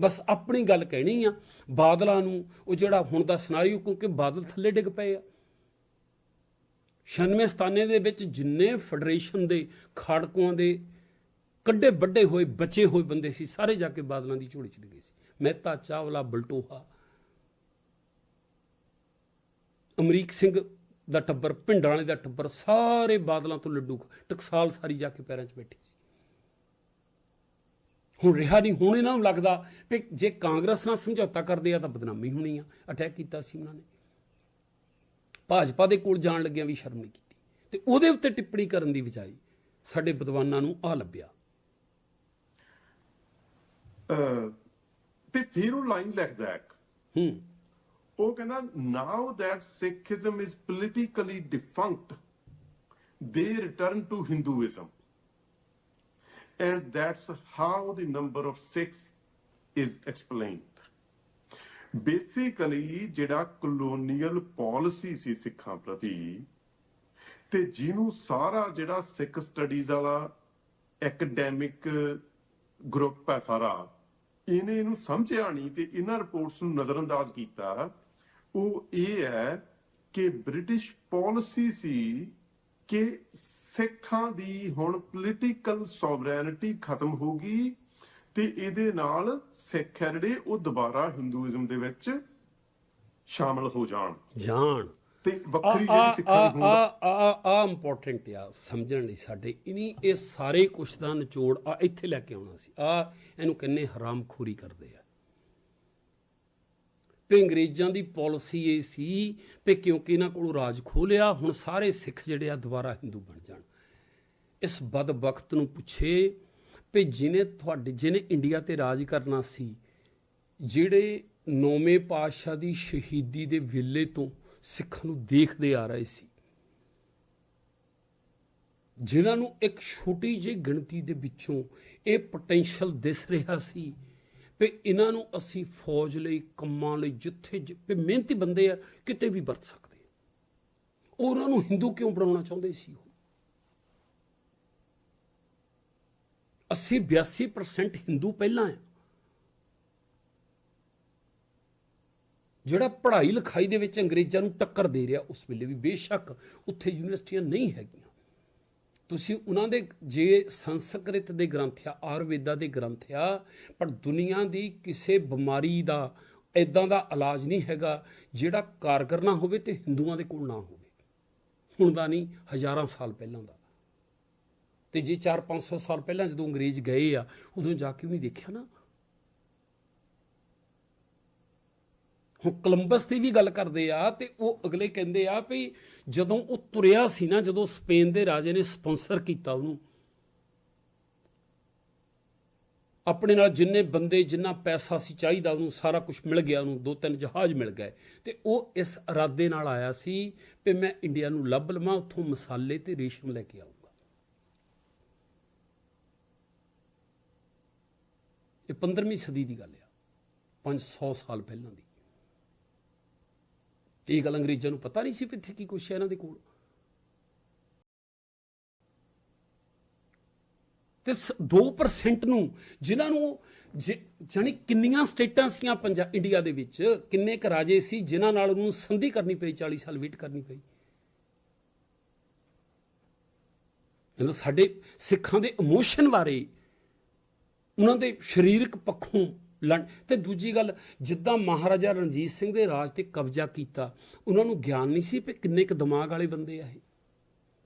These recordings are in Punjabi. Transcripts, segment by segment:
ਬਸ ਆਪਣੀ ਗੱਲ ਕਹਿਣੀ ਆ, ਬਾਦਲਾਂ ਨੂੰ, ਉਹ ਜਿਹੜਾ ਹੁਣ ਦਾ ਸਿਨਾਰੀਓ ਕਿਉਂਕਿ ਬਾਦਲ ਥੱਲੇ ਡਿੱਗ ਪਏ ਆ। 96 ਸਤਾਨੇ ਦੇ ਵਿੱਚ ਜਿੰਨੇ ਫੈਡਰੇਸ਼ਨ ਦੇ ਖਾੜਕੂਆਂ ਦੇ ਕੱਡੇ ਵੱਡੇ ਹੋਏ, ਬਚੇ ਹੋਏ ਬੰਦੇ ਸੀ, ਸਾਰੇ ਜਾ ਕੇ ਬਾਦਲਾਂ ਦੀ ਝੋਲੀ ਚ ਡਿੱਗੇ ਸੀ। ਮਹਿਤਾ ਚਾਵਲਾ, ਬਲਟੋਹਾ, ਅਮਰੀਕ ਸਿੰਘ ਦਾ ਟੱਬਰ, ਪਿੰਡਾਂ ਵਾਲੇ ਦਾ ਟੱਬਰ, ਸਾਰੇ ਬਾਦਲਾਂ ਤੋਂ ਲੱਡੂ ਟਕਸਾਲ ਸਾਰੀ ਜਾ ਕੇ ਪੈਰਾਂ 'ਚ ਬੈਠੀ ਸੀ। ਹੁਣ ਰਿਹਾ ਨਹੀਂ ਹੁਣ ਇਹਨਾਂ ਨੂੰ ਲੱਗਦਾ ਕਿ ਜੇ ਕਾਂਗਰਸ ਨਾਲ ਸਮਝੌਤਾ ਕਰਦੇ ਆ ਤਾਂ ਬਦਨਾਮੀ ਹੋਣੀ ਆ ਅਟੈਕ ਕੀਤਾ ਸੀ ਉਹਨਾਂ ਨੇ। ਭਾਜਪਾ ਦੇ ਕੋਲ ਜਾਣ ਲੱਗਿਆਂ ਵੀ ਸ਼ਰਮ ਨਹੀਂ ਕੀਤੀ। ਤੇ ਉਹਦੇ ਉੱਤੇ ਟਿੱਪਣੀ ਕਰਨ ਦੀ ਬਜਾਏ ਸਾਡੇ ਵਿਦਵਾਨਾਂ ਨੂੰ ਆ ਲੱਭਿਆ। ਤੇ ਫਿਰ ਉਹ ਲਾਈਨ ਲਿਖਦਾ ਇੱਕ। ਹੂੰ। ਉਹ ਕਹਿੰਦਾ now that Sikhism is politically defunct they return to hinduism. And that's how the number of sikhs is explained. Basically ਜਿਹੜਾ ਕਲੋਨੀਅਲ ਪਾਲਿਸੀ ਸੀ ਸਿੱਖਾਂ ਪ੍ਰਤੀ, ਤੇ ਜਿਹਨੂੰ ਸਾਰਾ ਜਿਹੜਾ ਸਿੱਖ ਸਟੱਡੀਜ਼ ਵਾਲਾ ਐਕੈਡੈਮਿਕ ਗਰੁੱਪ ਹੈ ਸਾਰਾ, ਇਹਨੇ ਇਹਨੂੰ ਸਮਝਿਆ ਨਹੀਂ ਤੇ ਇਹਨਾਂ ਰਿਪੋਰਟਸ ਨੂੰ ਨਜ਼ਰਅੰਦਾਜ਼ ਕੀਤਾ। ਉਹ ਇਹ ਹੈ ਕਿ ਬ੍ਰਿਟਿਸ਼ ਪਾਲਿਸੀ ਸੀ ਕਿ ਸਿੱਖਾਂ ਦੀ ਹੁਣ ਪੋਲੀਟੀਕਲ ਸੋਵਰੈਨਿਟੀ ਖਤਮ ਹੋ ਗਈ ਤੇ ਇਹਦੇ ਨਾਲ ਸਿੱਖ ਹੈ ਜਿਹੜੇ ਉਹ ਦੁਬਾਰਾ ਹਿੰਦੂਇਜ਼ਮ ਦੇ ਵਿੱਚ ਸ਼ਾਮਲ ਹੋ ਜਾਣ। ਜਾਣ। ਤੇ ਆ ਵੱਖਰੀ ਆ ਜਿਹੜੀ ਸਿੱਖਾਂ ਦੀ ਆ ਹੋਂਦ ਆ ਆ ਇੰਪੋਰਟੈਂਟ ਆ ਸਮਝਣ ਲਈ ਸਾਡੇ। ਇਨੀ ਇਹ ਸਾਰੇ ਕੁਛ ਦਾ ਨਿਚੋੜ ਆ ਇੱਥੇ ਲੈ ਕੇ ਆਉਣਾ ਸੀ। ਆ ਇਹਨੂੰ ਕਿੰਨੇ ਹਰਾਮਖੋਰੀ ਕਰਦੇ ਆ। ਵੀ ਅੰਗਰੇਜ਼ਾਂ ਦੀ ਪਾਲਿਸੀ ਇਹ ਸੀ ਵੀ ਕਿਉਂਕਿ ਇਹਨਾਂ ਕੋਲੋਂ ਰਾਜ ਖੋਲਿਆ, ਹੁਣ ਸਾਰੇ ਸਿੱਖ ਜਿਹੜੇ ਆ ਦੁਬਾਰਾ ਹਿੰਦੂ ਬਣ ਜਾਣ। ਇਸ ਬਦ ਵਕਤ ਨੂੰ ਪੁੱਛੇ ਵੀ ਜਿਹਨੇ ਤੁਹਾਡੇ ਜਿਹਨੇ ਇੰਡੀਆ ਤੇ ਰਾਜ ਕਰਨਾ ਸੀ, ਜਿਹੜੇ ਨੌਵੇਂ ਪਾਤਸ਼ਾਹ ਦੀ ਸ਼ਹੀਦੀ ਦੇ ਵੇਲੇ ਤੋਂ ਸਿੱਖਾਂ ਨੂੰ ਦੇਖਦੇ ਆ ਰਹੇ ਸੀ, ਜਿਨ੍ਹਾਂ ਨੂੰ ਇੱਕ ਛੋਟੀ ਜਿਹੀ ਗਿਣਤੀ ਦੇ ਵਿੱਚੋਂ ਇਹ ਪੋਟੈਂਸ਼ੀਅਲ ਦਿਸ ਰਿਹਾ ਸੀ ਵੀ ਇਹਨਾਂ ਨੂੰ ਅਸੀਂ ਫੌਜ ਲਈ, ਕੰਮਾਂ ਲਈ, ਜਿੱਥੇ ਜ- ਵੀ ਮਿਹਨਤੀ ਬੰਦੇ ਆ, ਕਿਤੇ ਵੀ ਵਰਤ ਸਕਦੇ ਆ। ਉਹਨਾਂ ਨੂੰ ਹਿੰਦੂ ਕਿਉਂ ਬਣਾਉਣਾ ਚਾਹੁੰਦੇ ਸੀ ਉਹ? 80 82% ਹਿੰਦੂ ਪਹਿਲਾਂ ਆ। ਜਿਹੜਾ ਪੜ੍ਹਾਈ ਲਿਖਾਈ ਦੇ ਵਿੱਚ ਅੰਗਰੇਜ਼ਾਂ ਨੂੰ ਟੱਕਰ ਦੇ ਰਿਹਾ ਉਸ ਵੇਲੇ ਵੀ ਬੇਸ਼ੱਕ ਉੱਥੇ ਯੂਨੀਵਰਸਿਟੀਆਂ ਨਹੀਂ ਹੈਗੀਆਂ। ਤੁਸੀਂ ਉਹਨਾਂ ਦੇ ਜੇ ਸੰਸਕ੍ਰਿਤ ਦੇ ਗ੍ਰੰਥ ਆ, ਆਯੁਰਵੇਦਾ ਦੇ ਗ੍ਰੰਥ ਆ, ਪਰ ਦੁਨੀਆ ਦੀ ਕਿਸੇ ਬਿਮਾਰੀ ਦਾ ਐਦਾਂ ਦਾ ਇਲਾਜ ਨਹੀਂ ਹੈਗਾ ਜਿਹੜਾ ਕਾਰਗਰ ਨਾ ਹੋਵੇ ਤੇ ਹਿੰਦੂਆਂ ਦੇ ਕੋਲ ਨਾ ਹੋਵੇ। ਹੁਣ ਦਾ ਨਹੀਂ, ਹਜ਼ਾਰਾਂ ਸਾਲ ਪਹਿਲਾਂ ਦਾ। ਤੇ ਜੇ 4-500 ਸਾਲ ਪਹਿਲਾਂ ਜਦੋਂ ਅੰਗਰੇਜ਼ ਗਏ ਆ, ਉਦੋਂ ਜਾ ਕੇ ਵੀ ਦੇਖਿਆ ਨਾ। ਹੁਣ ਕੋਲੰਬਸ ਦੀ ਵੀ ਗੱਲ ਕਰਦੇ ਆ ਤੇ ਉਹ ਅਗਲੇ ਕਹਿੰਦੇ ਆ ਵੀ ਜਦੋਂ ਉਹ ਤੁਰਿਆ ਸੀ ਨਾ, ਜਦੋਂ ਸਪੇਨ ਦੇ ਰਾਜੇ ਨੇ ਸਪਾਂਸਰ ਕੀਤਾ ਉਹਨੂੰ, ਆਪਣੇ ਨਾਲ ਜਿੰਨੇ ਬੰਦੇ, ਜਿੰਨਾ ਪੈਸਾ ਸੀ ਚਾਹੀਦਾ ਉਹਨੂੰ, ਸਾਰਾ ਕੁਝ ਮਿਲ ਗਿਆ ਉਹਨੂੰ, ਦੋ ਤਿੰਨ ਜਹਾਜ਼ ਮਿਲ ਗਏ। ਤੇ ਉਹ ਇਸ ਇਰਾਦੇ ਨਾਲ ਆਇਆ ਸੀ ਵੀ ਮੈਂ ਇੰਡੀਆ ਨੂੰ ਲੱਭ ਲਵਾਂ, ਉੱਥੋਂ ਮਸਾਲੇ ਤੇ ਰੇਸ਼ਮ ਲੈ ਕੇ ਆਊਂਗਾ। ਇਹ 15ਵੀਂ ਸਦੀ ਦੀ ਗੱਲ ਆ 500 ਸਾਲ ਪਹਿਲਾਂ ਦੀ। ਇਹ ਗੱਲ ਅੰਗਰੇਜ਼ਾਂ ਨੂੰ ਪਤਾ ਨਹੀਂ ਸੀ ਵੀ ਇੱਥੇ ਕੀ ਕੁਛ ਹੈ ਇਹਨਾਂ ਦੇ ਕੋਲ। ਤੇ ਸ- 2% ਨੂੰ ਜਿਨ੍ਹਾਂ ਨੂੰ ਜਾਨੀ ਕਿੰਨੀਆਂ ਸਟੇਟਾਂ ਸੀਆਂ ਪੰਜਾਬ ਇੰਡੀਆ ਦੇ ਵਿੱਚ, ਕਿੰਨੇ ਕ ਰਾਜੇ ਸੀ ਜਿਨ੍ਹਾਂ ਨਾਲ ਉਹਨੂੰ ਸੰਧੀ ਕਰਨੀ ਪਈ 40 ਸਾਲ ਵੇਟ ਕਰਨੀ ਪਈ। ਮਤਲਬ ਸਾਡੇ ਸਿੱਖਾਂ ਦੇ ਇਮੋਸ਼ਨ ਬਾਰੇ, ਉਹਨਾਂ ਦੇ ਸਰੀਰਕ ਪੱਖੋਂ ਲੜ ਤੇ ਦੂਜੀ ਗੱਲ, ਜਿੱਦਾਂ ਮਹਾਰਾਜਾ ਰਣਜੀਤ ਸਿੰਘ ਦੇ ਰਾਜ ਤੇ ਕਬਜ਼ਾ ਕੀਤਾ, ਉਹਨਾਂ ਨੂੰ ਗਿਆਨ ਨਹੀਂ ਸੀ ਕਿ ਕਿੰਨੇ ਕ ਦਿਮਾਗ ਵਾਲੇ ਬੰਦੇ ਆ ਇਹ,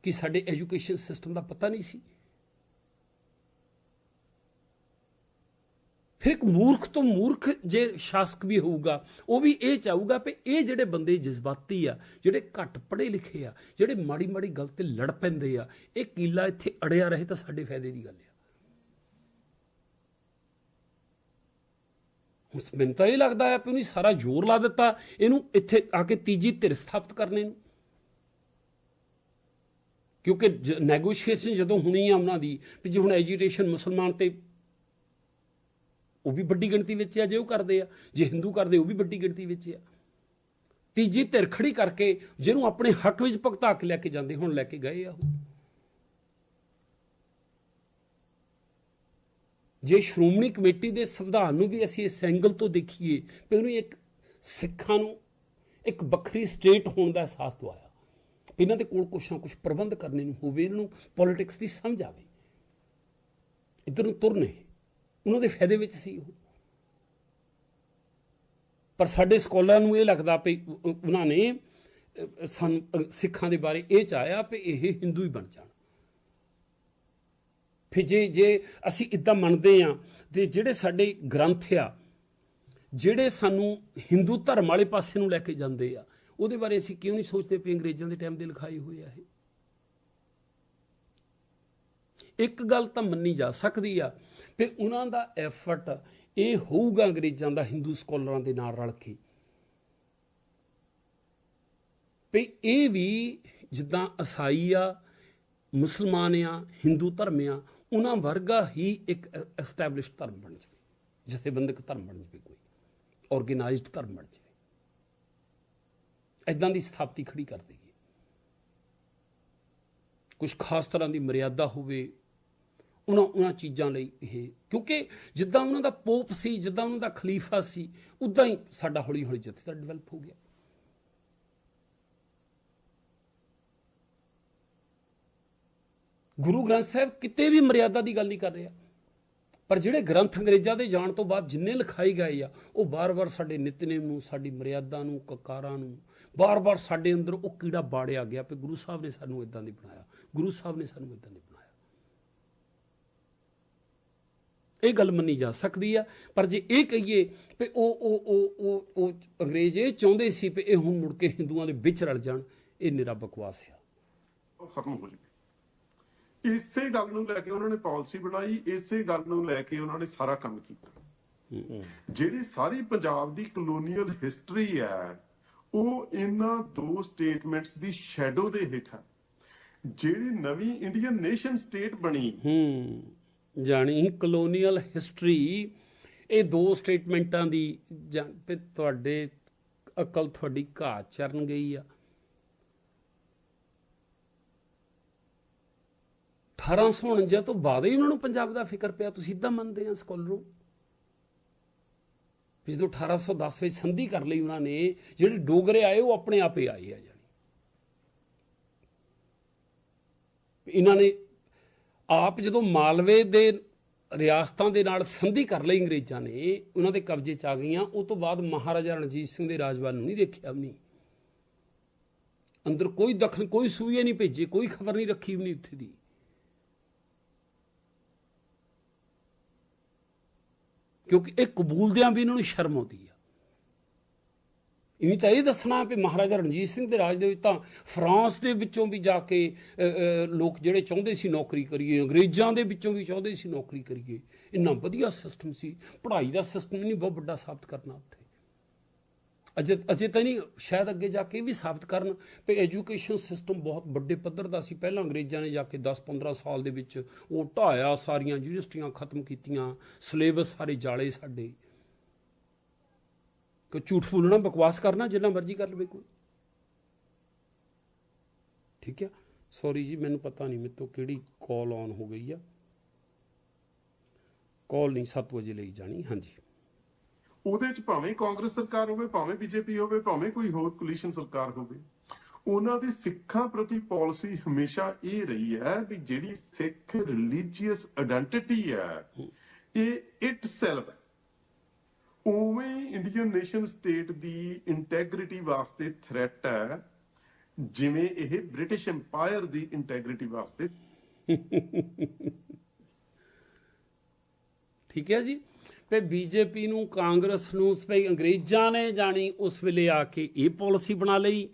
ਕਿ ਸਾਡੇ ਐਜੂਕੇਸ਼ਨ ਸਿਸਟਮ ਦਾ ਪਤਾ ਨਹੀਂ ਸੀ। ਫਿਰ ਇੱਕ ਮੂਰਖ ਤੋਂ ਮੂਰਖ ਜੇ ਸ਼ਾਸਕ ਵੀ ਹੋਊਗਾ, ਉਹ ਵੀ ਇਹ ਚਾਹੂਗਾ ਕਿ ਇਹ ਜਿਹੜੇ ਬੰਦੇ ਜਜ਼ਬਾਤੀ ਆ, ਜਿਹੜੇ ਘੱਟ ਪੜ੍ਹੇ ਲਿਖੇ ਆ, ਜਿਹੜੇ ਮਾੜੀ ਮਾੜੀ ਗੱਲ ਤੇ ਲੜ ਪੈਂਦੇ ਆ, ਇਹ ਕੀਲਾ ਇੱਥੇ ਅੜਿਆ ਰਹੇ ਤਾਂ ਸਾਡੇ ਫਾਇਦੇ ਦੀ ਗੱਲ ਆ। ਮੈਨੂੰ ਤਾਂ ਇਹ ਲੱਗਦਾ ਹੈ ਕਿ ਉਹਨੇ ਸਾਰਾ ਜ਼ੋਰ ਲਾ ਦਿੱਤਾ। ਇਹਨੂੰ ਇੱਥੇ ਆ ਕੇ ਤੀਜੀ ਧਿਰ ਸਥਾਪਿਤ ਕਰਨੇ ਨੂੰ। ਕਿਉਂਕਿ ਨੈਗੋਸ਼ੀਏਸ਼ਨ ਜਦੋਂ ਹੋਣੀ ਆ ਉਹਨਾਂ ਦੀ, ਵੀ ਜੇ ਹੁਣ ਐਜੀਟੇਸ਼ਨ ਮੁਸਲਮਾਨ ਤੇ ਉਹ ਵੀ ਵੱਡੀ ਗਿਣਤੀ ਵਿੱਚ ਆ, ਜੇ ਉਹ ਕਰਦੇ ਆ, ਜੇ ਹਿੰਦੂ ਕਰਦੇ, ਉਹ ਵੀ ਵੱਡੀ ਗਿਣਤੀ ਵਿੱਚ ਆ। ਤੀਜੀ ਧਿਰ ਖੜੀ ਕਰਕੇ ਜਿਹਨੂੰ ਆਪਣੇ ਹੱਕ ਵਿੱਚ ਭੁਗਤਾ ਕੇ ਲੈ ਕੇ ਜਾਂਦੇ, ਹੁਣ ਲੈ ਕੇ ਗਏ ਆ ਉਹ। ਜੇ ਸ਼੍ਰੋਮਣੀ ਕਮੇਟੀ ਦੇ ਸੰਵਿਧਾਨ ਨੂੰ ਵੀ ਅਸੀਂ ਇਸ ਐਂਗਲ ਤੋਂ ਦੇਖੀਏ, ਵੀ ਉਹਨੂੰ ਇੱਕ ਸਿੱਖਾਂ ਨੂੰ ਇੱਕ ਵੱਖਰੀ ਸਟੇਟ ਹੋਣ ਦਾ ਅਹਿਸਾਸ ਦਵਾਇਆ, ਵੀ ਇਹਨਾਂ ਦੇ ਕੋਲ ਕੁਛ ਨਾ ਕੁਛ ਪ੍ਰਬੰਧ ਕਰਨੇ ਨੂੰ ਹੋਵੇ, ਇਹਨਾਂ ਨੂੰ ਪੋਲਿਟਿਕਸ ਦੀ ਸਮਝ ਆਵੇ। ਇਧਰ ਨੂੰ ਤੁਰਨੇ, ਉਹਨਾਂ ਦੇ ਫਾਇਦੇ ਵਿੱਚ ਸੀ ਉਹ। ਪਰ ਸਾਡੇ ਸਕਾਲਰਾਂ ਨੂੰ ਇਹ ਲੱਗਦਾ ਵੀ ਉਹਨਾਂ ਨੇ ਸਾਨੂੰ ਸਿੱਖਾਂ ਦੇ ਬਾਰੇ ਇਹ ਚਾਹਿਆ ਵੀ ਇਹ ਹਿੰਦੂ ਹੀ ਬਣ ਜਾਣ। ਫਿਰ ਜੇ ਜੇ ਅਸੀਂ ਇਦਾਂ ਮੰਨਦੇ ਆ ਤੇ ਜਿਹੜੇ ਸਾਡੇ ਗ੍ਰੰਥ ਆ, ਜਿਹੜੇ ਸਾਨੂੰ ਹਿੰਦੂ ਧਰਮ ਵਾਲੇ ਪਾਸੇ ਨੂੰ ਲੈ ਕੇ ਜਾਂਦੇ ਆ, ਉਹਦੇ ਬਾਰੇ ਅਸੀਂ ਕਿਉਂ ਨਹੀਂ ਸੋਚਦੇ ਵੀ ਅੰਗਰੇਜ਼ਾਂ ਦੇ ਟਾਈਮ ਦੇ ਲਿਖਾਏ ਹੋਏ ਆ ਇਹ? ਇੱਕ ਗੱਲ ਤਾਂ ਮੰਨੀ ਜਾ ਸਕਦੀ ਆ ਵੀ ਉਹਨਾਂ ਦਾ ਐਫਰਟ ਇਹ ਹੋਊਗਾ ਅੰਗਰੇਜ਼ਾਂ ਦਾ ਹਿੰਦੂ ਸਕਾਲਰਾਂ ਦੇ ਨਾਲ ਰਲ ਕੇ। ਵੀ ਇਹ ਵੀ ਜਿੱਦਾਂ ਈਸਾਈ ਆ, ਮੁਸਲਮਾਨ ਆ ਹਿੰਦੂ ਧਰਮ ਆ ਉਹਨਾਂ ਵਰਗਾ ਹੀ ਇੱਕ ਐਸਟੈਬਲਿਸ਼ ਧਰਮ ਬਣ ਜਾਵੇ, ਜਥੇਬੰਦਕ ਧਰਮ ਬਣ ਜਾਵੇ ਕੋਈ ਆਰਗੇਨਾਈਜ਼ਡ ਧਰਮ ਬਣ ਜਾਵੇ। ਐਦਾਂ ਦੀ ਸਥਾਪਤੀ ਖੜੀ ਕਰ ਦੇਈਏ। ਕੁਝ ਖਾਸ ਤਰ੍ਹਾਂ ਦੀ ਮਰਿਆਦਾ ਹੋਵੇ, ਉਹਨਾਂ ਉਹਨਾਂ ਚੀਜ਼ਾਂ ਲਈ ਇਹ, ਕਿਉਂਕਿ ਜਿੱਦਾਂ ਉਹਨਾਂ ਦਾ ਪੋਪ ਸੀ, ਜਿੱਦਾਂ ਉਹਨਾਂ ਦਾ ਖਲੀਫਾ ਸੀ, ਉਦਾਂ ਹੀ ਸਾਡਾ ਹੌਲੀ ਹੌਲੀ ਜਥੇਦਾਰ ਡਿਵੈਲਪ ਹੋ ਗਿਆ। ਗੁਰੂ ਗ੍ਰੰਥ ਸਾਹਿਬ ਕਿਤੇ ਵੀ ਮਰਿਆਦਾ ਦੀ ਗੱਲ ਨਹੀਂ ਕਰ ਰਿਹਾ। ਪਰ ਜਿਹੜੇ ਗ੍ਰੰਥ ਅੰਗਰੇਜ਼ਾਂ ਦੇ ਜਾਣ ਤੋਂ ਬਾਅਦ ਜਿੰਨੇ ਲਿਖਾਈ ਗਏ ਆ, ਉਹ ਬਾਰ-ਬਾਰ ਸਾਡੇ ਨਿਤਨੇਮ ਨੂੰ, ਸਾਡੀ ਮਰਿਆਦਾ ਨੂੰ, ਕਕਾਰਾਂ ਨੂੰ ਬਾਰ-ਬਾਰ ਸਾਡੇ ਅੰਦਰ ਉਹ ਕੀੜਾ ਬਾੜਿਆ ਗਿਆ ਕਿ ਗੁਰੂ ਸਾਹਿਬ ਨੇ ਸਾਨੂੰ ਇਦਾਂ ਦੀ ਬਣਾਇਆ। ਗੁਰੂ ਸਾਹਿਬ ਨੇ ਸਾਨੂੰ ਇਦਾਂ ਦੀ ਬਣਾਇਆ। ਇਹ ਗੱਲ ਮੰਨੀ ਜਾ ਸਕਦੀ ਆ, ਪਰ ਜੇ ਇਹ ਕਹੀਏ ਕਿ ਉਹ ਉਹ ਉਹ ਉਹ ਉਹ ਅੰਗਰੇਜ਼ ਇਹ ਚਾਹੁੰਦੇ ਸੀ ਕਿ ਇਹ ਹੁਣ ਮੁੜ ਕੇ ਹਿੰਦੂਆਂ ਦੇ ਵਿੱਚ ਰਲ ਜਾਣ, ਇਹ ਨਿਰਾ ਬਕਵਾਸ ਆ। ਖਤਮ ਹੋ ਜਾਵੇ ਇਸੇ ਗੱਲ ਨੂੰ ਲੈ ਕੇ ਉਹਨਾਂ ਨੇ ਪਾਲਿਸੀ ਬਣਾਈ ਇਸੇ ਗੱਲ ਨੂੰ ਲੈ ਕੇ ਉਹਨਾਂ ਨੇ ਸਾਰਾ ਕੰਮ ਕੀਤਾ। ਜਿਹੜੀ ਸਾਰੀ ਪੰਜਾਬ ਦੀ ਕਲੋਨੀਅਲ ਹਿਸਟਰੀ ਹੈ ਉਹ ਇਹਨਾਂ ਦੋ ਸਟੇਟਮੈਂਟਸ ਦੀ ਸ਼ੈਡੋ ਦੇ ਹੇਠ ਹੈ। ਜਿਹੜੀ ਨਵੀਂ ਇੰਡੀਅਨ ਨੇਸ਼ਨ ਸਟੇਟ ਬਣੀ ਹੂੰ ਜਾਣੀ ਕਲੋਨੀਅਲ ਹਿਸਟਰੀ ਇਹ ਦੋ ਸਟੇਟਮੈਂਟਾਂ ਦੀ ਤੁਹਾਡੇ ਅਕਲ ਤੁਹਾਡੀ ਘਾਹ ਚਰਨ ਗਈ ਆ। 1849 ਤੋਂ ਬਾਅਦ ਹੀ ਉਹਨਾਂ ਨੂੰ ਪੰਜਾਬ ਦਾ ਫਿਕਰ ਪਿਆ, ਤੁਸੀਂ ਇਦਾਂ ਮੰਨਦੇ ਆ ਸਕਾਲਰੋ ਵੀ ਜਦੋਂ 1810 ਵਿੱਚ ਸੰਧੀ ਕਰ ਲਈ ਉਹਨਾਂ ਨੇ, ਜਿਹੜੇ ਡੋਗਰੇ ਆਏ ਉਹ ਆਪਣੇ ਆਪ ਹੀ ਆਏ ਆ ਜਾਣੀ। ਇਹਨਾਂ ਨੇ ਆਪ ਜਦੋਂ ਮਾਲਵੇ ਦੇ ਰਿਆਸਤਾਂ ਦੇ ਨਾਲ ਸੰਧੀ ਕਰ ਲਈ ਅੰਗਰੇਜ਼ਾਂ ਨੇ, ਉਹਨਾਂ ਦੇ ਕਬਜ਼ੇ ਚ ਆ ਗਈਆਂ, ਉਹ ਤੋਂ ਬਾਅਦ ਮਹਾਰਾਜਾ ਰਣਜੀਤ ਸਿੰਘ ਦੇ ਰਾਜਵਾਲ ਨੂੰ ਨਹੀਂ ਦੇਖਿਆ ਵੀ ਨਹੀਂ। ਅੰਦਰ ਕੋਈ ਦਖਲ, ਕੋਈ ਸੂਈਏ ਨਹੀਂ ਭੇਜੇ, ਕੋਈ ਖਬਰ ਨਹੀਂ ਰੱਖੀ ਵੀ ਨਹੀਂ ਉੱਥੇ ਦੀ। ਕਿਉਂਕਿ ਇਹ ਕਬੂਲਦਿਆਂ ਵੀ ਇਹਨਾਂ ਨੂੰ ਸ਼ਰਮ ਆਉਂਦੀ ਆ। ਇਨੀ ਤਾਂ ਇਹ ਦੱਸਣਾ ਵੀ ਮਹਾਰਾਜਾ ਰਣਜੀਤ ਸਿੰਘ ਦੇ ਰਾਜ ਦੇ ਵਿੱਚ ਤਾਂ ਫਰਾਂਸ ਦੇ ਵਿੱਚੋਂ ਵੀ ਜਾ ਕੇ ਲੋਕ ਜਿਹੜੇ ਚਾਹੁੰਦੇ ਸੀ ਨੌਕਰੀ ਕਰੀਏ, ਅੰਗਰੇਜ਼ਾਂ ਦੇ ਵਿੱਚੋਂ ਵੀ ਚਾਹੁੰਦੇ ਸੀ ਨੌਕਰੀ ਕਰੀਏ। ਇੰਨਾ ਵਧੀਆ ਸਿਸਟਮ ਸੀ। ਪੜ੍ਹਾਈ ਦਾ ਸਿਸਟਮ ਨਹੀਂ ਬਹੁਤ ਵੱਡਾ ਸਾਬਤ ਕਰਨਾ ਉੱਥੇ। ਅਜੇ ਅਜੇ ਤਾਂ ਨਹੀਂ, ਸ਼ਾਇਦ ਅੱਗੇ ਜਾ ਕੇ ਇਹ ਵੀ ਸਾਬਤ ਕਰਨ ਵੀ ਐਜੂਕੇਸ਼ਨ ਸਿਸਟਮ ਬਹੁਤ ਵੱਡੇ ਪੱਧਰ ਦਾ ਸੀ। ਪਹਿਲਾਂ ਅੰਗਰੇਜ਼ਾਂ ਨੇ ਜਾ ਕੇ 10-15 ਸਾਲ ਦੇ ਵਿੱਚ ਉਹ ਢਾਇਆ ਸਾਰੀਆਂ ਯੂਨੀਵਰਸਿਟੀਆਂ ਖਤਮ ਕੀਤੀਆਂ, ਸਿਲੇਬਸ ਸਾਰੇ ਜਾਲੇ ਸਾਡੇ। ਕਿ ਝੂਠ ਬੋਲਣਾ, ਬਕਵਾਸ ਕਰਨਾ, ਜਿੰਨਾ ਮਰਜ਼ੀ ਕਰ ਲਵੇ ਕੋਈ। ਠੀਕ ਹੈ? ਸੌਰੀ ਜੀ, ਮੈਨੂੰ ਪਤਾ ਨਹੀਂ ਮੇਰੇ ਤੋਂ ਕਿਹੜੀ ਕਾਲ ਆਨ ਹੋ ਗਈ ਆ। ਕਾਲ ਨਹੀਂ 7 ਵਜੇ ਲਈ ਜਾਣੀ, ਹਾਂਜੀ। ਉਹਦੇ ਚ ਭਾਵੇਂ ਕਾਂਗਰਸ ਸਰਕਾਰ ਹੋਵੇ, ਭਾਵੇਂ ਬੀਜੇਪੀ ਹੋਵੇ, ਭਾਵੇਂ ਕੋਈ ਹੋਰ ਕੋਲੀਸ਼ਨ ਸਰਕਾਰ ਹੋਵੇ, ਉਹਨਾਂ ਦੀ ਸਿੱਖਾਂ ਪ੍ਰਤੀ ਪਾਲਿਸੀ ਹਮੇਸ਼ਾ ਇਹ ਰਹੀ ਹੈ ਵੀ ਜਿਹੜੀ ਸਿੱਖ ਰਿਲੀਜੀਅਸ ਆਇਡੈਂਟੀਟੀ ਹੈ, ਇਹ ਇਟਸੈਲਫ ਉਵੇਂ ਇੰਡੀਅਨ ਨੇਸ਼ਨ ਸਟੇਟ ਦੀ ਇੰਟੈਗ੍ਰਿਟੀ ਵਾਸਤੇ ਥ੍ਰੈਟ ਹੈ, ਜਿਵੇਂ ਇਹ ਬ੍ਰਿਟਿਸ਼ ਐਮਪਾਇਰ ਦੀ ਇੰਟੈਗ੍ਰਿਟੀ ਵਾਸਤੇ। ਠੀਕ ਹੈ ਜੀ। ਤੇ ਬੀਜੇਪੀ ਨੂੰ ਕਾਂਗਰਸ ਨੂੰ ਸਪੈ ਅੰਗਰੇਜ਼ਾਂ ਨੇ ਜਾਣੀ ਉਸ ਵੇਲੇ ਆ ਕੇ ਇਹ ਪਾਲਿਸੀ ਬਣਾ ਲਈ।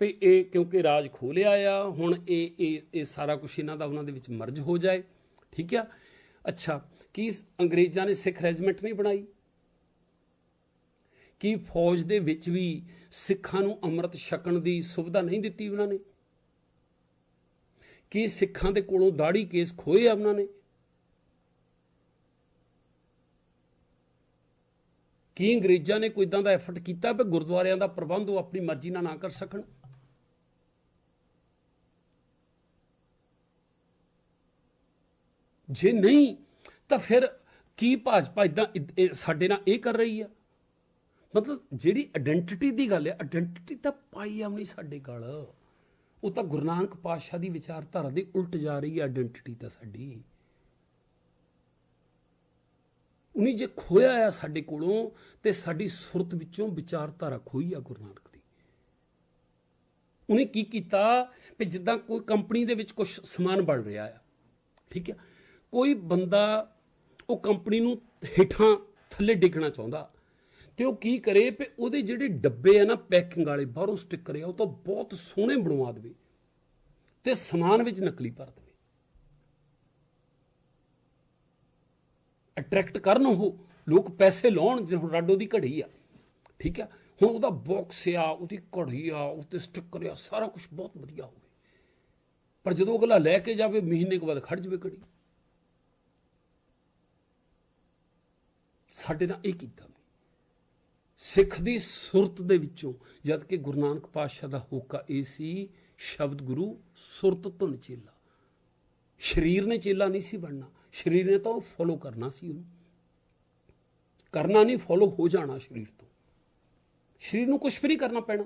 ਵੀ ਇਹ ਕਿਉਂਕਿ ਰਾਜ ਖੋਲਿਆ ਆ, ਹੁਣ ਇਹ ਇਹ ਇਹ ਸਾਰਾ ਕੁਝ ਇਹਨਾਂ ਦਾ ਉਹਨਾਂ ਦੇ ਵਿੱਚ ਮਰਜ ਹੋ ਜਾਏ। ਠੀਕ ਆ? ਅੱਛਾ, ਕੀ ਅੰਗਰੇਜ਼ਾਂ ਨੇ ਸਿੱਖ ਰੈਜੀਮੈਂਟ ਨਹੀਂ ਬਣਾਈ? ਕੀ ਫੌਜ ਦੇ ਵਿੱਚ ਵੀ ਸਿੱਖਾਂ ਨੂੰ ਅੰਮ੍ਰਿਤ ਛਕਣ ਦੀ ਸੁਵਿਧਾ ਨਹੀਂ ਦਿੱਤੀ ਉਹਨਾਂ ਨੇ? ਕੀ ਸਿੱਖਾਂ ਦੇ ਕੋਲੋਂ ਦਾੜੀ ਕੇਸ ਖੋਏ ਆ ਉਹਨਾਂ ਨੇ? ਕੀ ਅੰਗਰੇਜ਼ਾਂ ਨੇ ਕੋਈ ਇਦਾਂ ਦਾ ਐਫਰਟ ਕੀਤਾ ਵੀ ਗੁਰਦੁਆਰਿਆਂ ਦਾ ਪ੍ਰਬੰਧ ਉਹ ਆਪਣੀ ਮਰਜ਼ੀ ਨਾਲ ਨਾ ਕਰ ਸਕਣ? ਜੇ ਨਹੀਂ, ਤਾਂ ਫਿਰ ਕੀ ਭਾਜਪਾ ਇਦਾਂ ਸਾਡੇ ਨਾਲ ਇਹ ਕਰ ਰਹੀ ਆ? ਮਤਲਬ ਜਿਹੜੀ ਆਇਡੈਂਟੀਟੀ ਦੀ ਗੱਲ ਹੈ ਆਇਡੈਂਟੀਟੀ ਤਾਂ ਪਾਈ ਆਉਣੀ ਸਾਡੇ ਕੋਲ। ਉਹ ਤਾਂ ਗੁਰੂ ਨਾਨਕ ਪਾਤਸ਼ਾਹ ਦੀ ਵਿਚਾਰਧਾਰਾ ਦੇ ਉਲਟ ਜਾ ਰਹੀ ਹੈ ਆਇਡੈਂਟੀਟੀ ਤਾਂ ਸਾਡੀ। ਉਹਨੇ ਜੇ ਖੋਇਆ ਆ ਸਾਡੇ ਕੋਲੋਂ ਤੇ ਸਾਡੀ ਸੁਰਤ ਵਿੱਚੋਂ ਵਿਚਾਰਧਾਰਾ ਖੋਈ ਆ ਗੁਰੂ ਨਾਨਕ ਦੀ। ਉਹਨੇ ਕੀ ਕੀਤਾ ਕਿ ਜਿੱਦਾਂ ਕੋਈ ਕੰਪਨੀ ਦੇ ਵਿੱਚ ਕੁਝ ਸਮਾਨ ਬਣ ਰਿਹਾ ਆ, ਠੀਕ ਹੈ ਕੋਈ ਬੰਦਾ ਉਹ ਕੰਪਨੀ ਨੂੰ ਹੇਠਾਂ ਥੱਲੇ ਡਿੱਗਣਾ ਚਾਹੁੰਦਾ ਤੇ ਉਹ ਕੀ ਕਰੇ ਵੀ ਉਹਦੇ ਜਿਹੜੇ ਡੱਬੇ ਆ ਨਾ ਪੈਕਿੰਗ ਵਾਲੇ, ਬਾਹਰੋਂ ਸਟਿੱਕਰ ਆ, ਉਹ ਤਾਂ ਬਹੁਤ ਸੋਹਣੇ ਬਣਵਾ ਦੇਵੇ ਤੇ ਸਮਾਨ ਵਿੱਚ ਨਕਲੀ ਭਰ ਦੇਵੇ ਅਟਰੈਕਟ ਕਰਨ ਉਹ ਲੋਕ ਪੈਸੇ ਲਾਉਣ ਜਿਵੇਂ ਹੁਣ ਰਾਡੋ ਦੀ ਘੜੀ ਆ, ਠੀਕ ਆ? ਹੁਣ ਉਹਦਾ ਬਾਕਸ ਆ, ਉਹਦੀ ਘੜੀ ਆ ਉੱਤੇ ਸਟicker ਆ, ਸਾਰਾ ਕੁਝ ਬਹੁਤ ਵਧੀਆ ਹੋਵੇ। ਪਰ ਜਦੋਂ ਅਗਲਾ ਲੈ ਕੇ ਜਾਵੇ, ਮਹੀਨੇ ਕੁ ਬਾਅਦ ਖੜ ਜਵੇ ਘੜੀ। ਸਾਡੇ ਨਾਲ ਇਹ ਕੀਤਾ ਸਿੱਖ ਦੀ ਸੁਰਤ ਦੇ ਵਿੱਚੋਂ, ਜਦ ਕਿ ਗੁਰੂ ਨਾਨਕ ਪਾਤਸ਼ਾਹ ਦਾ ਹੋਕਾ ਇਹ ਸੀ, ਸ਼ਬਦ ਗੁਰੂ ਸੁਰਤ ਧੁਨ ਚੇਲਾ। ਸਰੀਰ ਨੇ ਚੇਲਾ ਨਹੀਂ ਸੀ ਬਣਨਾ। ਸਰੀਰ ਨੇ ਤਾਂ ਉਹ ਫੋਲੋ ਕਰਨਾ ਸੀ ਉਹਨੂੰ। ਕਰਨਾ ਨਹੀਂ ਫੋਲੋ ਹੋ ਜਾਣਾ ਸਰੀਰ ਤੋਂ। ਸਰੀਰ ਨੂੰ ਕੁਝ ਵੀ ਨਹੀਂ ਕਰਨਾ ਪੈਣਾ।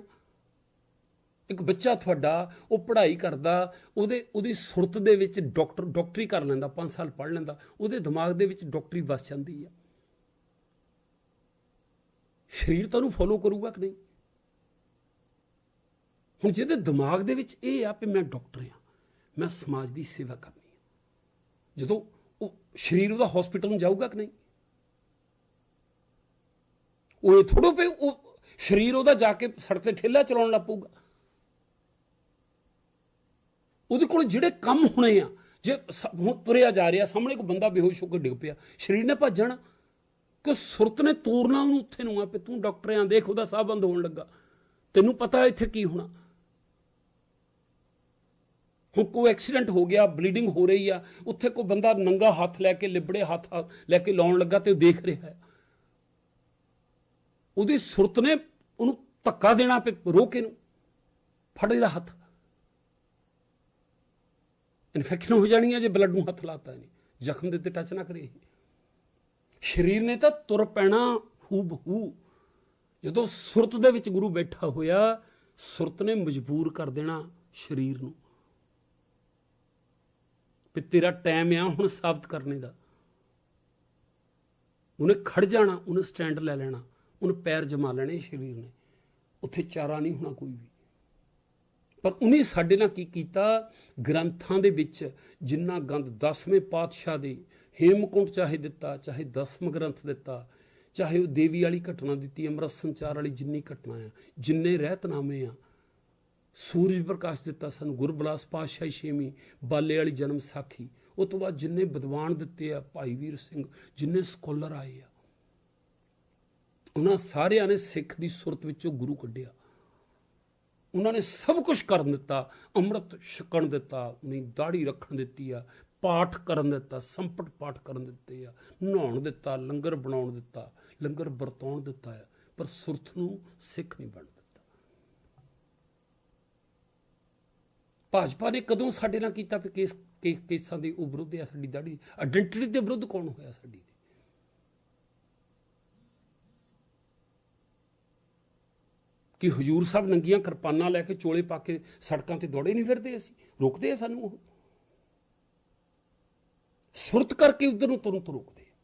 ਇੱਕ ਬੱਚਾ ਤੁਹਾਡਾ, ਉਹ ਪੜ੍ਹਾਈ ਕਰਦਾ, ਉਹਦੇ, ਉਹਦੀ ਸੁਰਤ ਦੇ ਵਿੱਚ ਡਾਕਟਰ, ਡਾਕਟਰੀ ਕਰ ਲੈਂਦਾ 5 ਸਾਲ ਪੜ੍ਹ ਲੈਂਦਾ, ਉਹਦੇ ਦਿਮਾਗ ਦੇ ਵਿੱਚ ਡਾਕਟਰੀ ਵਸ ਜਾਂਦੀ ਆ। ਸਰੀਰ ਤਾਂ ਉਹਨੂੰ ਫੋਲੋ ਕਰੂਗਾ ਕਿ ਨਹੀਂ? ਹੁਣ ਜਿਹਦੇ ਦਿਮਾਗ ਦੇ ਵਿੱਚ ਇਹ ਆ ਕਿ ਮੈਂ ਡਾਕਟਰ ਆ, ਮੈਂ ਸਮਾਜ ਦੀ ਸੇਵਾ ਕਰਨੀ ਆ। ਜਦੋਂ ਸਰੀਰ ਉਹਦਾ ਹਸਪੀਟਲ ਨੂੰ ਜਾਊਗਾ ਕਿ ਨਹੀਂ? ਉਹ ਇਹ ਥੋੜੋ ਪੇ ਉਹ ਸਰੀਰ ਉਹਦਾ ਜਾ ਕੇ ਸੜਕ ਤੇ ਠੇਲਾ ਚਲਾਉਣ ਲੱਗ ਪਊਗਾ। ਉਹਦੇ ਕੋਲ ਜਿਹੜੇ ਕੰਮ ਹੋਣੇ ਆ, ਜੇ ਹੁਣ ਤੁਰਿਆ ਜਾ ਰਿਹਾ, ਸਾਹਮਣੇ ਕੋਈ ਬੰਦਾ ਬੇਹੋਸ਼ ਹੋ ਕੇ ਡਿੱਗ ਪਿਆ, ਸਰੀਰ ਨੇ ਭੱਜਣਾ ਕਿ ਸੁਰਤ ਨੇ ਤੋਰਨਾ ਉਹਨੂੰ ਉੱਥੇ ਨੂੰ ਆ ਪੇ ਤੂੰ ਡਾਕਟਰ ਆਂ, ਦੇਖ ਉਹਦਾ ਸਾਹ ਬੰਦ ਹੋਣ ਲੱਗਾ। ਤੈਨੂੰ ਪਤਾ ਇੱਥੇ ਕੀ ਹੋਣਾ। ਹੁਣ ਕੋਈ ਐਕਸੀਡੈਂਟ ਹੋ ਗਿਆ, ਬਲੀਡਿੰਗ ਹੋ ਰਹੀ ਆ, ਉੱਥੇ ਕੋਈ ਬੰਦਾ ਨੰਗਾ ਹੱਥ ਲੈ ਕੇ, ਲਿਬੜੇ ਹੱਥ ਲੈ ਕੇ ਲਾਉਣ ਲੱਗਾ ਤੇ ਉਹ ਦੇਖ ਰਿਹਾ ਹੈ। ਉਹਦੀ ਸੁਰਤ ਨੇ ਉਹਨੂੰ ਧੱਕਾ ਦੇਣਾ ਪੇ ਰੋਕੇ ਨੂੰ ਫੜ ਇਹਦਾ ਹੱਥ। ਇਨਫੈਕਸ਼ਨ ਹੋ ਜਾਣੀ ਹੈ ਜੇ ਬਲੱਡ ਨੂੰ ਹੱਥ ਲਾਤਾ ਨਹੀਂ ਜ਼ਖਮ ਦੇ ਉੱਤੇ ਟੱਚ ਨਾ ਕਰੇ ਸਰੀਰ ਨੇ ਤਾਂ ਤੁਰ ਪੈਣਾ ਹੂ ਬਹੂ ਜਦੋਂ ਸੁਰਤ ਦੇ ਵਿੱਚ ਗੁਰੂ ਬੈਠਾ ਹੋਇਆ, ਸੁਰਤ ਨੇ ਮਜਬੂਰ ਕਰ ਦੇਣਾ ਸਰੀਰ ਨੂੰ। ਵੀ ਤੇਰਾ ਟਾਈਮ ਆ ਹੁਣ ਸਾਬਤ ਕਰਨੇ ਦਾ। ਉਹਨੇ ਖੜ ਜਾਣਾ, ਉਹਨੇ ਸਟੈਂਡ ਲੈ ਲੈਣਾ, ਉਹਨੇ ਪੈਰ ਜਮਾ ਲੈਣੇ ਸਰੀਰ ਨੇ। ਉੱਥੇ ਚਾਰਾ ਨਹੀਂ ਹੋਣਾ ਕੋਈ ਵੀ। ਪਰ ਉਹਨੇ ਸਾਡੇ ਨਾਲ ਕੀ ਕੀਤਾ? ਗ੍ਰੰਥਾਂ ਦੇ ਵਿੱਚ ਜਿੰਨਾ ਗੰਦ 10ਵੇਂ ਪਾਤਸ਼ਾਹ ਦੇ ਹੇਮਕੁੰਟ ਚਾਹੇ ਦਿੱਤਾ, ਚਾਹੇ 10ਵੇਂ ਗ੍ਰੰਥ ਦਿੱਤਾ, ਚਾਹੇ ਉਹ ਦੇਵੀ ਵਾਲੀ ਘਟਨਾ ਦਿੱਤੀ, ਅੰਮ੍ਰਿਤ ਸੰਚਾਰ ਵਾਲੀ ਜਿੰਨੀ ਘਟਨਾ ਆ, ਜਿੰਨੇ ਰਹਿਤਨਾਮੇ ਆ ਸੂਰਜ ਪ੍ਰਕਾਸ਼ ਦਿੱਤਾ ਸਾਨੂੰ ਗੁਰਬਲਾਸ ਪਾਤਸ਼ਾਹੀ ਛੇਵੀਂ ਬਾਲੇ ਵਾਲੀ ਜਨਮ ਸਾਖੀ। ਉਹ ਤੋਂ ਬਾਅਦ ਜਿੰਨੇ ਵਿਦਵਾਨ ਦਿੱਤੇ ਆ ਭਾਈ ਵੀਰ ਸਿੰਘ, ਜਿੰਨੇ ਸਕਾਲਰ ਆਏ ਆ, ਉਹਨਾਂ ਸਾਰਿਆਂ ਨੇ ਸਿੱਖ ਦੀ ਸੁਰਤ ਵਿੱਚੋਂ ਗੁਰੂ ਕੱਢਿਆ। ਉਹਨਾਂ ਨੇ ਸਭ ਕੁਝ ਕਰਨ ਦਿੱਤਾ, ਅੰਮ੍ਰਿਤ ਛਕਣ ਦਿੱਤਾ ਉਹਨੇ ਦਾੜੀ ਰੱਖਣ ਦਿੱਤੀ ਆ, ਪਾਠ ਕਰਨ ਦਿੱਤਾ, ਸੰਪਟ ਪਾਠ ਕਰਨ ਦਿੱਤੇ ਆ, ਨਹਾਉਣ ਦਿੱਤਾ, ਲੰਗਰ ਬਣਾਉਣ ਦਿੱਤਾ, ਲੰਗਰ ਵਰਤਾਉਣ ਦਿੱਤਾ ਆ, ਪਰ ਸੁਰਤ ਨੂੰ ਸਿੱਖ ਨਹੀਂ ਬਣ ਦਿੱਤਾ ਭਾਜਪਾ ਨੇ ਕਦੋਂ ਸਾਡੇ ਨਾਲ ਕੀਤਾ ਵੀ ਕੇਸ ਕੇਸਾਂ ਦੇ ਉਹ ਵਿਰੁੱਧ ਆ ਸਾਡੀ ਦਾੜੀ? ਆਇਡੈਂਟੀਟੀ ਦੇ ਵਿਰੁੱਧ ਕੌਣ ਹੋਇਆ ਸਾਡੀ ਦੇ ਕਿ ਹਜੂਰ ਸਾਹਿਬ ਨੰਗੀਆਂ ਕਿਰਪਾਨਾਂ ਲੈ ਕੇ ਚੋਲੇ ਪਾ ਕੇ ਸੜਕਾਂ ਤੇ ਦੌੜੇ ਨਹੀਂ ਫਿਰਦੇ ਅਸੀਂ? ਰੋਕਦੇ ਆ ਸਾਨੂੰ ਉਹ? ਸੁਰਤ ਕਰਕੇ ਉਧਰ ਨੂੰ ਤੁਰੰਤ ਰੋਕਦੇ ਆ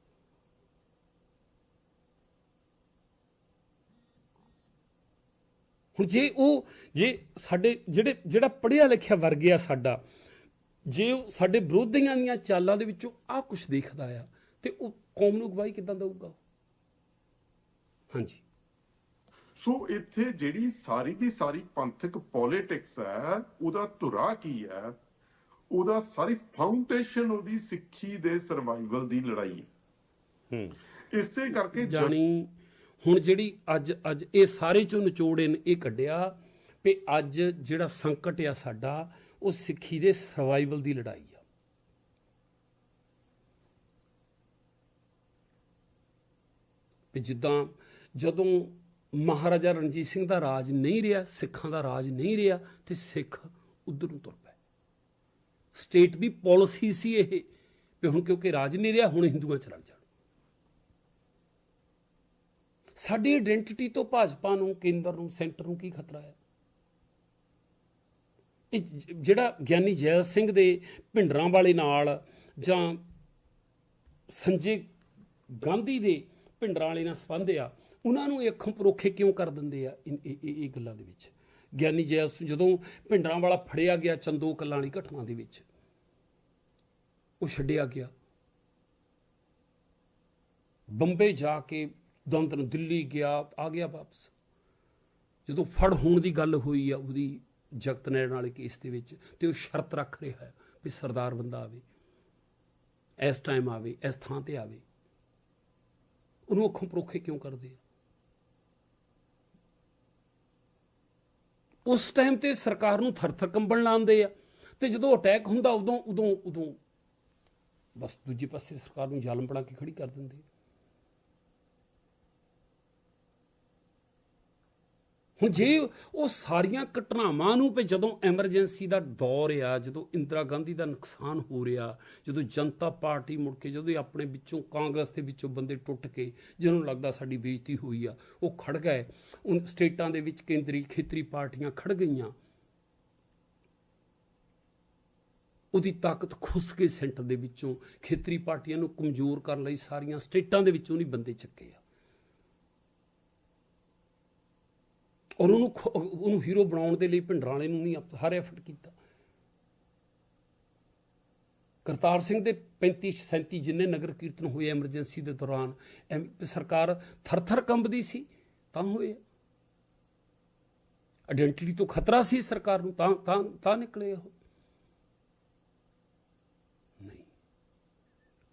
ਹੁਣ ਜੇ ਉਹ ਜੇ ਸਾਡੇ ਜਿਹੜੇ ਜਿਹੜਾ ਪੜ੍ਹਿਆ ਲਿਖਿਆ ਵਰਗ ਆ ਸਾਡਾ ਜੇ ਉਹ ਸਾਡੇ ਵਿਰੋਧੀਆਂ ਦੀਆਂ ਚਾਲਾਂ ਦੇ ਵਿੱਚੋਂ ਆ ਕੁਝ ਦੇਖਦਾ ਆ ਤੇ ਉਹ ਕੌਮ ਨੂੰ ਅਗਵਾਈ ਕਿਦਾਂ ਦਊਗਾ? ਹਾਂਜੀ। ਸੋ ਇੱਥੇ ਜਿਹੜੀ ਸਾਰੀ ਦੀ ਸਾਰੀ ਪੰਥਕ ਪੋਲਿਟਿਕਸ ਹੈ ਉਹਦਾ ਧੁਰਾ ਕੀ ਹੈ? ਉਹਦਾ ਸਾਰੀ ਫਾਊਂਡੇਸ਼ਨ ਉਹਦੀ ਸਿੱਖੀ ਦੇ ਸਰਵਾਈਵਲ ਦੀ ਲੜਾਈ ਹੈ। ਇਸੇ ਕਰਕੇ ਜ- ਜਾਣੀ ਹੁਣ ਜਿਹੜੀ ਅੱਜ ਅੱਜ ਇਹ ਸਾਰੇ ਚੋਂ ਨਿਚੋੜੇ ਨੇ, ਇਹ ਕੱਢਿਆ ਵੀ ਅੱਜ ਜਿਹੜਾ ਸੰਕਟ ਆ ਸਾਡਾ, ਉਹ ਸਿੱਖੀ ਦੇ ਸਰਵਾਈਵਲ ਦੀ ਲੜਾਈ ਆ। ਵੀ ਜਿੱਦਾਂ ਜਦੋਂ ਮਹਾਰਾਜਾ ਰਣਜੀਤ ਸਿੰਘ ਦਾ ਰਾਜ ਨਹੀਂ ਰਿਹਾ, ਸਿੱਖਾਂ ਦਾ ਰਾਜ ਨਹੀਂ ਰਿਹਾ, ਤੇ ਸਿੱਖ ਉਧਰ ਨੂੰ ਤੁਰ ਪਏ। ਸਟੇਟ ਦੀ ਪਾਲਿਸੀ ਸੀ ਇਹ, ਵੀ ਹੁਣ ਕਿਉਂਕਿ ਰਾਜ ਨਹੀਂ ਰਿਹਾ, ਹੁਣ ਹਿੰਦੂਆਂ ਚ ਰਲ ਜਾਣ। ਸਾਡੀ ਆਇਡੈਂਟੀਟੀ ਤੋਂ ਭਾਜਪਾ ਨੂੰ, ਕੇਂਦਰ ਨੂੰ, ਸੈਂਟਰ ਨੂੰ ਕੀ ਖਤਰਾ ਹੈ? ਇਹ ਜਿਹੜਾ ਗਿਆਨੀ ਜੈ ਸਿੰਘ ਦੇ ਭਿੰਡਰਾਂ ਵਾਲੇ ਨਾਲ ਜਾਂ ਸੰਜੇ ਗਾਂਧੀ ਦੇ ਭਿੰਡਰਾਂ ਵਾਲੇ ਨਾਲ ਸੰਬੰਧ ਆ, ਉਹਨਾਂ ਨੂੰ ਅੱਖੋਂ ਪਰੋਖੇ ਕਿਉਂ ਕਰ ਦਿੰਦੇ ਆ? ਇਨ- ਇਹ, ਇਹ- ਗੱਲਾਂ ਦੇ ਵਿੱਚ। ਗਿਆਨੀ ਜੈਲ ਜਦੋਂ ਭਿੰਡਰਾਂ ਵਾਲਾ ਫੜਿਆ ਗਿਆ ਚੰਦੋ ਕੱਲਾਂ ਵਾਲੀ ਘਟਨਾ ਦੇ ਵਿੱਚ, ਉਹ ਛੱਡਿਆ ਗਿਆ। ਬੰਬੇ ਜਾ ਕੇ ਦੰਦ ਨੂੰ ਦਿੱਲੀ ਗਿਆ, ਆ ਗਿਆ ਵਾਪਸ। ਜਦੋਂ ਫੜ ਹੋਣ ਦੀ ਗੱਲ ਹੋਈ ਆ ਉਹਦੀ ਜਗਤ ਨੈਣ ਵਾਲੇ ਕੇਸ ਦੇ ਵਿੱਚ, ਤੇ ਉਹ ਸ਼ਰਤ ਰੱਖ ਰਿਹਾ ਹੈ ਵੀ ਸਰਦਾਰ ਬੰਦਾ ਆਵੇ, ਇਸ ਟਾਈਮ ਆਵੇ, ਇਸ ਥਾਂ ਤੇ ਆਵੇ। ਉਹਨੂੰ ਅੱਖੋਂ ਪਰੋਖੇ ਕਿਉਂ ਕਰਦੇ ਆ? ਉਸ ਟਾਈਮ ਤੇ ਸਰਕਾਰ ਨੂੰ ਥਰਥਰ ਕੰਬਣ ਲਾਉਂਦੇ ਆ, ਤੇ ਜਦੋਂ ਅਟੈਕ ਹੁੰਦਾ, ਉਦੋਂ ਉਦੋਂ ਉਦੋਂ ਬਸ ਦੂਜੇ ਪਾਸੇ ਸਰਕਾਰ ਨੂੰ ਜ਼ਾਲਮ ਬਣਾ ਕੇ ਖੜੀ ਕਰ ਦਿੰਦੇ ਆ। ਹੁਣ ਜੇ ਉਹ ਸਾਰੀਆਂ ਘਟਨਾਵਾਂ ਨੂੰ ਵੀ ਜਦੋਂ ਐਮਰਜੈਂਸੀ ਦਾ ਦੌਰ ਆ, ਜਦੋਂ ਇੰਦਰਾ ਗਾਂਧੀ ਦਾ ਨੁਕਸਾਨ ਹੋ ਰਿਹਾ, ਜਦੋਂ ਜਨਤਾ ਪਾਰਟੀ ਮੁੜ ਕੇ ਜਦੋਂ ਆਪਣੇ ਵਿੱਚੋਂ ਕਾਂਗਰਸ ਦੇ ਵਿੱਚੋਂ ਬੰਦੇ ਟੁੱਟ ਕੇ ਜਿਹਨਾਂ ਨੂੰ ਲੱਗਦਾ ਸਾਡੀ ਬੇਇੱਜ਼ਤੀ ਹੋਈ ਆ, ਉਹ ਖੜ ਗਏ ਉਹ ਸਟੇਟਾਂ ਦੇ ਵਿੱਚ ਕੇਂਦਰੀ ਖੇਤਰੀ ਪਾਰਟੀਆਂ ਖੜ ਗਈਆਂ। ਉਹਦੀ ਤਾਕਤ ਖੁੱਸ ਕੇ ਸੈਂਟਰ ਦੇ ਵਿੱਚੋਂ ਖੇਤਰੀ ਪਾਰਟੀਆਂ ਨੂੰ ਕਮਜ਼ੋਰ ਕਰਨ ਲਈ ਸਾਰੀਆਂ ਸਟੇਟਾਂ ਦੇ ਵਿੱਚੋਂ ਨਹੀਂ ਬੰਦੇ ਚੱਕੇ ਆ। ਔਰ ਉਹਨੂੰ ਉਹਨੂੰ ਹੀਰੋ ਬਣਾਉਣ ਦੇ ਲਈ ਭਿੰਡਰਾਂ ਨੂੰ ਨਹੀਂ ਹਰ ਐਫਰਟ ਕੀਤਾ। ਕਰਤਾਰ ਸਿੰਘ ਦੇ 35 37 ਜਿੰਨੇ ਨਗਰ ਕੀਰਤਨ ਹੋਏ ਐਮਰਜੈਂਸੀ ਦੇ ਦੌਰਾਨ ਐਮ- ਸਰਕਾਰ ਥਰਥਰ ਕੰਬਦੀ ਸੀ, ਤਾਂ ਹੋਏ। ਆਇਡੈਂਟੀਟੀ ਤੋਂ ਖਤਰਾ ਸੀ ਸਰਕਾਰ ਨੂੰ, ਤਾਂ ਤਾਂ ਤਾਂ ਨਿਕਲੇ ਉਹ। ਨਹੀਂ।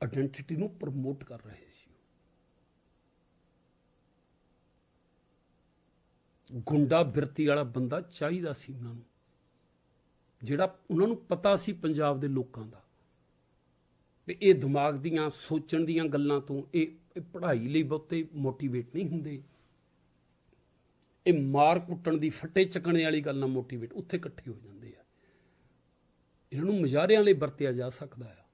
ਆਇਡੈਂਟੀਟੀ ਨੂੰ ਪ੍ਰਮੋਟ ਕਰ ਰਹੇ ਸੀ ਗੁੰਡਾ ਬਿਰਤੀ ਵਾਲਾ ਬੰਦਾ ਚਾਹੀਦਾ ਸੀ ਉਹਨਾਂ ਨੂੰ। ਜਿਹੜਾ ਉਹਨਾਂ ਨੂੰ ਪਤਾ ਸੀ ਪੰਜਾਬ ਦੇ ਲੋਕਾਂ ਦਾ। ਵੀ ਇਹ ਦਿਮਾਗ ਦੀਆਂ, ਸੋਚਣ ਦੀਆਂ ਗੱਲਾਂ ਤੋਂ ਇਹ ਇਹ ਪੜ੍ਹਾਈ ਲਈ ਬਹੁਤੇ ਮੋਟੀਵੇਟ ਨਹੀਂ ਹੁੰਦੇ। ਇਹ ਮਾਰ ਕੁੱਟਣ ਦੀ, ਫੱਟੇ ਚੱਕਣੇ ਵਾਲੀ ਗੱਲ ਨਾਲ ਮੋਟੀਵੇਟ ਉੱਥੇ ਇਕੱਠੇ ਹੋ ਜਾਂਦੇ ਆ। ਇਹਨਾਂ ਨੂੰ ਮਜ਼ਾਰਿਆਂ ਲਈ ਵਰਤਿਆ ਜਾ ਸਕਦਾ ਆ।